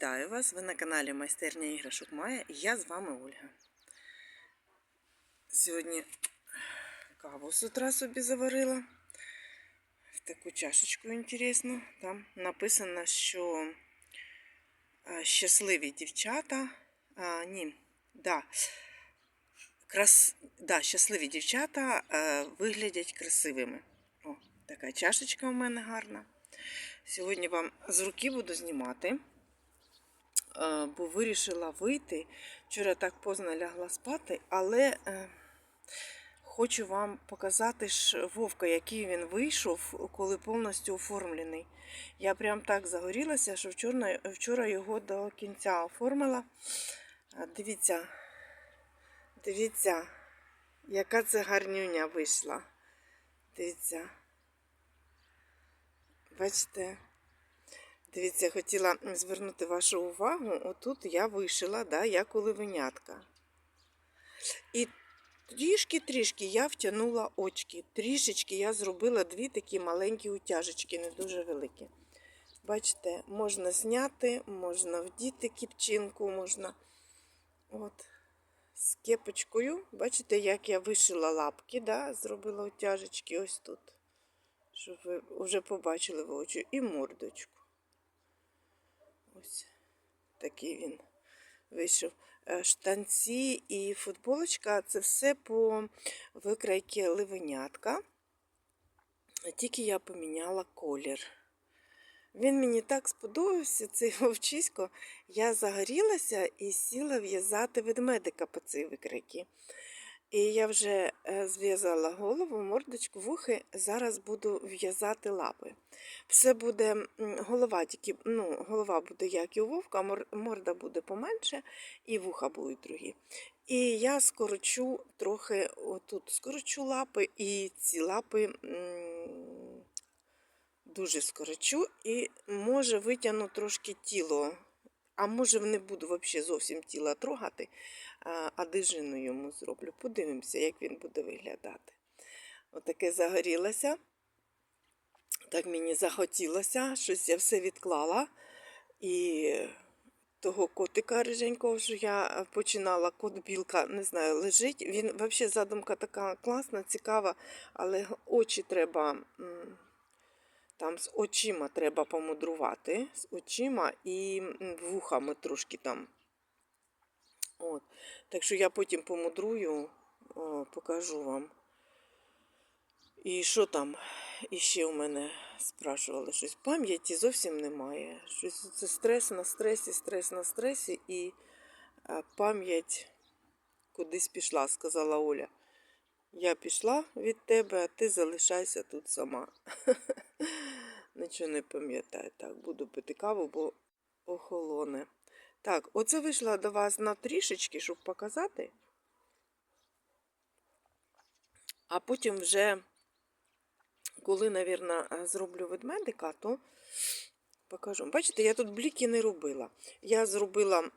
Вітаю вас! Ви на каналі Майстерня іграшок Майя і я з вами Ольга. Сьогодні каву з утра собі заварила в таку чашечку інтересну. Там написано, що щасливі дівчата. А, ні, да, крас, да, щасливі дівчата а, виглядять красивими. О, така чашечка у мене гарна. Сьогодні вам з руки буду знімати, бо вирішила вийти. Вчора так поздно лягла спати, але е, хочу вам показати ж вовка, який він вийшов, коли повністю оформлений. Я прям так загорілася, що вчора, вчора його до кінця оформила. Е, Дивіться, дивіться, яка це гарнюня вийшла. Дивіться. Бачите? Дивіться, хотіла звернути вашу увагу. Отут я вишила, да, як оливенятка. І трішки-трішки я втягнула очки. Трішечки я зробила дві такі маленькі утяжечки, не дуже великі. Бачите, можна зняти, можна вдіти кіпчинку, можна. От. З кепочкою. Бачите, як я вишила лапки, да, зробила утяжечки ось тут щоб ви вже побачили в очі і мордочку. Ось такий він вийшов. Е, Штанці і футболочка це все по викрайки ливенятка. Тільки я поміняла колір. Він мені так сподобався, цей вовчисько. Я загорілася і сіла в'язати ведмедика по цій викрайки. І я вже е, зв'язала голову, мордочку, вухи. Зараз буду в'язати лапи. Все буде голова, тільки ну, голова буде як і у вовка, морда буде поменше, і вуха будуть другі. І я скорочу трохи отут скорочу лапи, і ці лапи дуже скорочу, і може витягну трошки тіло. А може не буду взагалі зовсім тіла трогати, а дижину йому зроблю. Подивимося, як він буде виглядати. Отаке загорілося. Так мені захотілося, щось я все відклала. І того котика риженького, що я починала, кот білка, не знаю, лежить. Він взагалі задумка така класна, цікава, але очі треба. Там з очима треба помудрувати, з очима і вухами трошки там. От. Так що я потім помудрую, о, покажу вам. І що там? І ще у мене спрашували щось. Пам'яті зовсім немає. Щось Це стрес на стресі, стрес на стресі, і пам'ять кудись пішла, сказала Оля. Я пішла від тебе, а ти залишайся тут сама. Нічого не пам'ятаю. Так, буду пити каву, бо охолоне. Так, оце вийшла до вас на трішечки, щоб показати. А потім вже, коли, мабуть, зроблю ведмедика, то покажу. Бачите, я тут бліки не робила. Я зробила,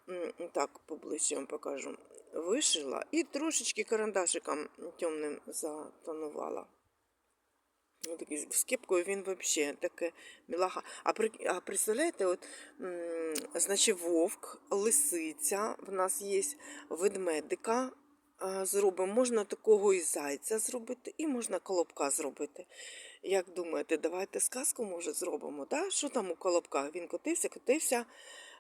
так, поближче вам покажу, вишила і трошечки карандашиком темним затонувала. Ну, з кепкою він взагалі таке мілаха. А при, а представляєте, от, значить, вовк, лисиця, в нас є ведмедика. Зробимо. Можна такого і зайця зробити, і можна колобка зробити. Як думаєте, давайте сказку, може, зробимо? Да? Що там у колобках? Він котився, котився,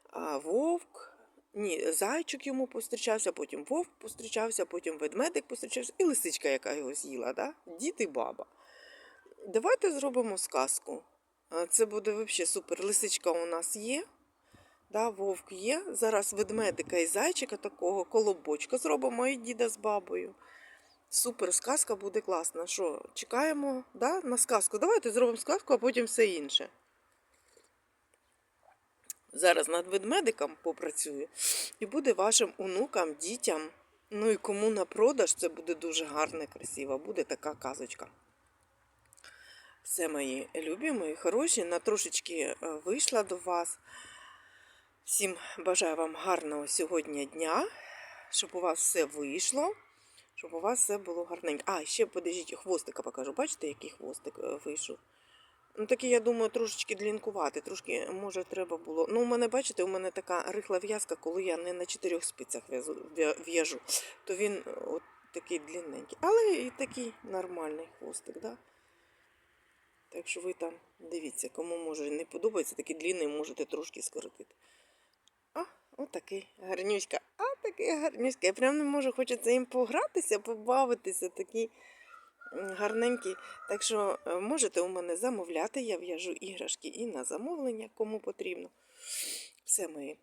а, вовк. Ні, зайчик йому пострічався, потім вовк пострічався, потім ведмедик пострічався, і лисичка, яка його з'їла. Да? Дід і баба. Давайте зробимо сказку. Це буде взагалі супер. Лисичка у нас є. Да, Вовк є. Зараз ведмедика і зайчика такого, колобочка зробимо і діда з бабою. Супер сказка буде класна. Що, чекаємо да, на сказку? Давайте зробимо сказку, а потім все інше. Зараз над ведмедиком попрацюю. І буде вашим онукам, дітям. Ну і кому на продаж, це буде дуже гарна, красива. Буде така казочка. Все мої любі, мої хороші, на трошечки е, вийшла до вас. Всім бажаю вам гарного сьогодні дня, щоб у вас все вийшло, щоб у вас все було гарненько. А, ще подождіть, хвостика покажу. Бачите, який хвостик е, вийшов? Ну, такий, я думаю, трошечки длінкувати, трошки, може, треба було. Ну, у мене, бачите, у мене така рихла в'язка, коли я не на чотирьох спицях в'яжу, то він от такий длинненький. Але і такий нормальний хвостик, да? Так що ви там дивіться, кому може не подобається, такий длинний, можете трошки скоротити. А, отакий гарнюська. А, такий гарнюська. Я прям не можу, хочеться їм погратися, побавитися, такий м, гарненький. Так що е, можете у мене замовляти, я в'яжу іграшки і на замовлення, кому потрібно. Все мої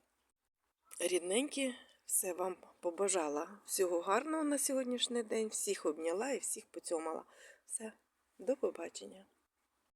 рідненькі, все вам побажала. Всього гарного на сьогоднішній день. Всіх обняла і всіх поцьомала. Все, до побачення.